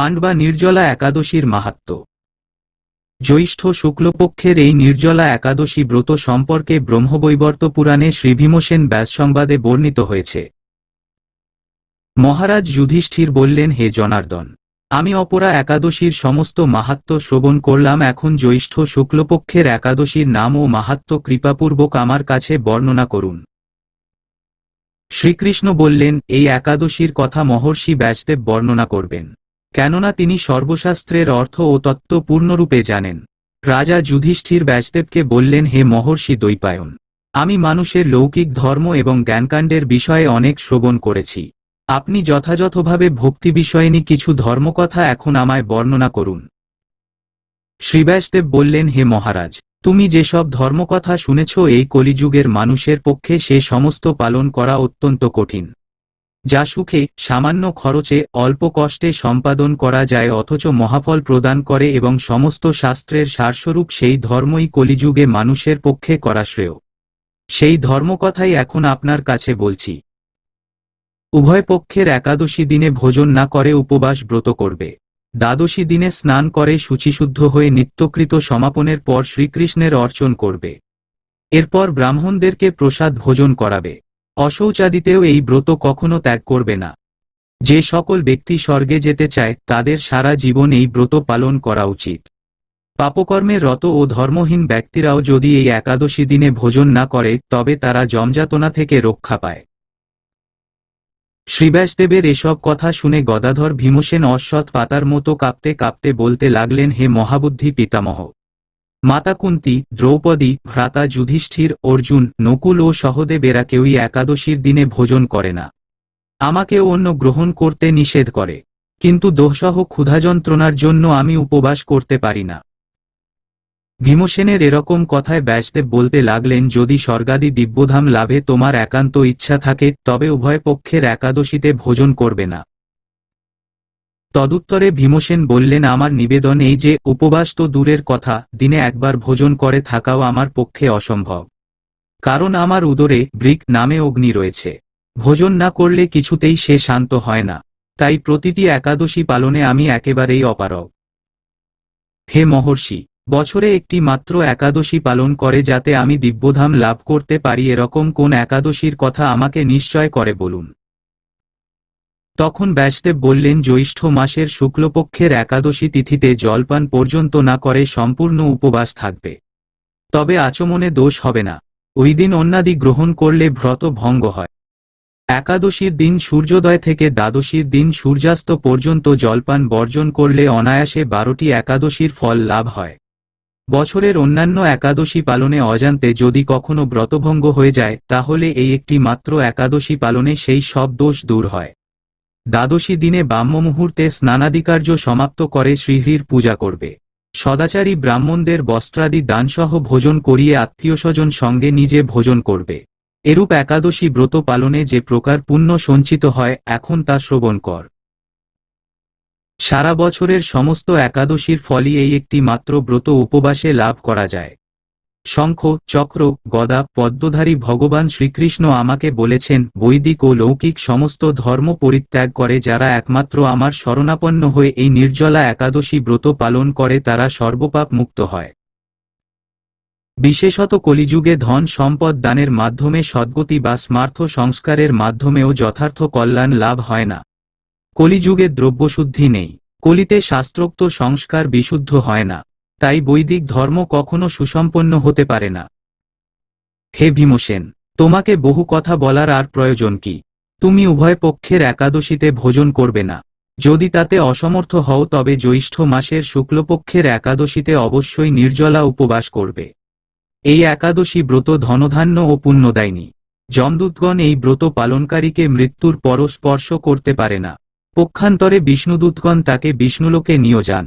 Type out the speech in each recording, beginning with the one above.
পাণ্ড বা নির্জলা একাদশীর মাহাত্ম্য জ্যৈষ্ঠ শুক্লপক্ষের এই নির্জলা একাদশী ব্রত সম্পর্কে ব্রহ্মবৈবর্ত পুরাণে শ্রীভীমসেন ব্যাস সংবাদে বর্ণিত হয়েছে। মহারাজ যুধিষ্ঠির বললেন, হে জনার্দন, আমি অপরা একাদশীর সমস্ত মাহাত্ম্য শ্রবণ করলাম, এখন জ্যৈষ্ঠ শুক্লপক্ষের একাদশীর নাম ও মাহাত্ম্য কৃপাপূর্বক আমার কাছে বর্ণনা করুন। শ্রীকৃষ্ণ বললেন, এই একাদশীর কথা মহর্ষি ব্যাসদেব বর্ণনা করবেন। কেননা তিনি সর্বশাস্ত্রের অর্থ ও তত্ত্ব পূর্ণরূপে জানেন। রাজা যুধিষ্ঠির ব্যাসদেবকে বললেন, হে মহর্ষি দৈপায়ন আমি মানুষের লৌকিক ধর্ম এবং জ্ঞানকাণ্ডের বিষয়ে অনেক শ্রবণ করেছি। আপনি যথাযথভাবে ভক্তি বিষয়নী কিছু ধর্মকথা এখন আমায় বর্ণনা করুন। শ্রীব্যাসদেব বললেন, হে মহারাজ, তুমি যেসব ধর্মকথা শুনেছ, এই কলিযুগের মানুষের পক্ষে সে সমস্ত পালন করা অত্যন্ত কঠিন। যা সুখে, সামান্য খরচে, অল্প কষ্টে সম্পাদন করা যায় অথচ মহাফল প্রদান করে এবং সমস্ত শাস্ত্রের সারস্বরূপ সেই ধর্মই কলিযুগে মানুষের পক্ষে করা শ্রেয়। সেই ধর্মকথাই এখন আপনার কাছে বলছি। উভয় পক্ষের একাদশী দিনে ভোজন না করে উপবাস ব্রত করবে। দ্বাদশী দিনে স্নান করে শুচিশুদ্ধ হয়ে নিত্যকৃত সমাপনের পর শ্রীকৃষ্ণের অর্চন করবে। এরপর ব্রাহ্মণদেরকে প্রসাদ ভোজন করাবে। অশৌচাদিতেও এই ব্রত কখনো ত্যাগ করবে না। যে সকল ব্যক্তি স্বর্গে যেতে চায়, তাদের সারা জীবন এই ব্রত পালন করা উচিত। পাপকর্মের রত ও ধর্মহীন ব্যক্তিরাও যদি এই একাদশী দিনে ভোজন না করে, তবে তারা জমযাতনা থেকে রক্ষা পায়। শ্রীব্যাসদেবের এসব কথা শুনে গদাধর ভীমসেন অশ্বৎ পাতার মতো কাঁপতে কাঁপতে বলতে লাগলেন, হে মহাবুদ্ধি পিতামহ মাতা কুন্তি দ্রৌপদী, ভ্রাতা যুধিষ্ঠির, অর্জুন, নকুল ও সহদেবেরা কেউই একাদশীর দিনে ভোজন করে না। আমাকেও অন্য গ্রহণ করতে নিষেধ করে। কিন্তু দোষসহ ক্ষুধাযন্ত্রণার জন্য আমি উপবাস করতে পারি না। ভীমসেনের এরকম কথায় ব্যাসদেব বলতে লাগলেন, যদি স্বর্গাদি দিব্যধাম লাভে তোমার একান্ত ইচ্ছা থাকে, তবে উভয় পক্ষের একাদশীতে ভোজন করবে না। তদুত্তরে ভীমসেন বললেন, আমার নিবেদন এই যে, উপবাস তো দূরের কথা, দিনে একবার ভোজন করে থাকাও আমার পক্ষে অসম্ভব। কারণ আমার উদরে ব্রিক নামে অগ্নি রয়েছে। ভোজন না করলে কিছুতেই সে শান্ত হয় না। তাই প্রতিটি একাদশী পালনে আমি একেবারেই অপারগ। হে মহর্ষি, বছরে একটি মাত্র একাদশী পালন করে যাতে আমি দিব্যধাম লাভ করতে পারি, এরকম কোন একাদশীর কথা আমাকে নিশ্চয় করে বলুন। তখন ব্যাসদেব বললেন, জ্যৈষ্ঠ মাসের শুক্লপক্ষের একাদশী তিথিতে জলপান পর্যন্ত না করে সম্পূর্ণ উপবাস থাকবে। তবে আচমনে দোষ হবে না। ওই দিন অন্যাদি গ্রহণ করলে ব্রত ভঙ্গ হয়। একাদশীর দিন সূর্যোদয় থেকে দ্বাদশীর দিন সূর্যাস্ত পর্যন্ত জলপান বর্জন করলে অনায়াসে বারোটি একাদশীর ফল লাভ হয়। বছরের অন্যান্য একাদশী পালনে অজান্তে যদি কখনো ব্রতভঙ্গ হয়ে যায়, তাহলে এই একটি মাত্র একাদশী পালনে সেই সব দোষ দূর হয়। দ্বাদশী দিনে ব্রাহ্ম মুহূর্তে স্নানাদিকার্য সমাপ্ত করে শ্রীহরির পূজা করবে। সদাচারী ব্রাহ্মণদের বস্ত্রাদি দানসহ ভোজন করিয়ে আত্মীয়স্বজন সঙ্গে নিজে ভোজন করবে। এরূপ একাদশী ব্রত পালনে যে প্রকার পুণ্য সঞ্চিত হয়, এখন তা শ্রবণ কর। সারা বছরের সমস্ত একাদশীর ফলই এই একটি মাত্র ব্রত উপবাসে লাভ করা যায়। শঙ্খ, চক্র, গদা, পদ্মধারী ভগবান শ্রীকৃষ্ণ আমাকে বলেছেন, বৈদিক ও লৌকিক সমস্ত ধর্ম পরিত্যাগ করে যারা একমাত্র আমার শরণাপন্ন হয়ে এই নির্জলা একাদশী ব্রত পালন করে তারা সর্বপাপ মুক্ত হয়। বিশেষত কলিযুগে ধন সম্পদ দানের মাধ্যমে সদ্গতি বা স্মার্থ সংস্কারের মাধ্যমেও যথার্থ কল্যাণ লাভ হয় না। কলিযুগে দ্রব্যশুদ্ধি নেই। কলিতে শাস্ত্রোক্ত সংস্কার বিশুদ্ধ হয় না। তাই বৈদিক ধর্ম কখনো সুসম্পন্ন হতে পারে না। হে ভীমসেন, তোমাকে বহু কথা বলার আর প্রয়োজন কি? তুমি উভয় পক্ষের একাদশীতে ভোজন করবে না। যদি তাতে অসমর্থ হও তবে জ্যৈষ্ঠ মাসের শুক্লপক্ষের একাদশীতে অবশ্যই নির্জলা উপবাস করবে। এই একাদশী ব্রত ধনধান্য ও পুণ্য দেয়নি যমদূতগণ এই ব্রত পালনকারীকে মৃত্যুর পর স্পর্শ করতে পারে না। পক্ষান্তরে বিষ্ণুদূতগণ তাকে বিষ্ণুলোকে নিয়ে যান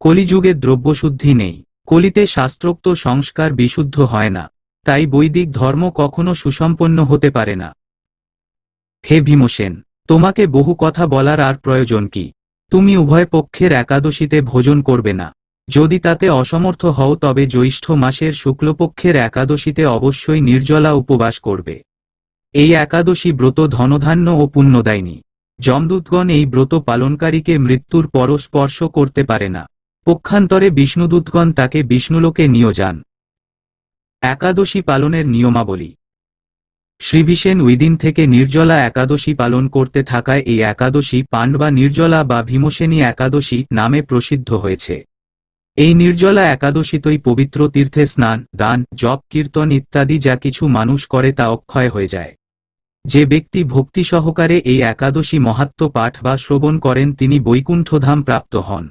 কলিযুগে দ্রব্যশুদ্ধি নেই। কলিতে শাস্ত্রোক্ত সংস্কার বিশুদ্ধ হয় না। তাই বৈদিক ধর্ম কখনো সুসম্পন্ন হতে পারে না। হে ভীমসেন, তোমাকে বহু কথা বলার আর প্রয়োজন কি? তুমি উভয় পক্ষের একাদশীতে ভোজন করবে না। যদি তাতে অসমর্থ হও তবে জ্যৈষ্ঠ মাসের শুক্লপক্ষের একাদশীতে অবশ্যই নির্জলা উপবাস করবে। এই একাদশী ব্রত ধনধান্য ও পুণ্যদায়িনী। যমদূতগণ এই ব্রত পালনকারীকে মৃত্যুর পরস্পর্শ করতে পারে না। পক্ষান্তরে বিষ্ণুদূতগণ তাকে বিষ্ণুলোকে নিয়ে যান। একাদশী পালনের নিয়মাবলী। শ্রীভীষেন উইদিন থেকে নির্জলা একাদশী পালন করতে থাকায় এই একাদশী পাণ্ডবা নির্জলা বা ভীমসেনী একাদশী নামে প্রসিদ্ধ হয়েছে। এই নির্জলা একাদশীতই পবিত্র তীর্থে স্নান, দান, জপ, কীর্তন ইত্যাদি যা কিছু মানুষ করে তা অক্ষয় হয়ে যায়। যে ব্যক্তি ভক্তি সহকারে এই একাদশী মহাত্ম পাঠ বা শ্রবণ করেন তিনি বৈকুণ্ঠধাম প্রাপ্ত হন।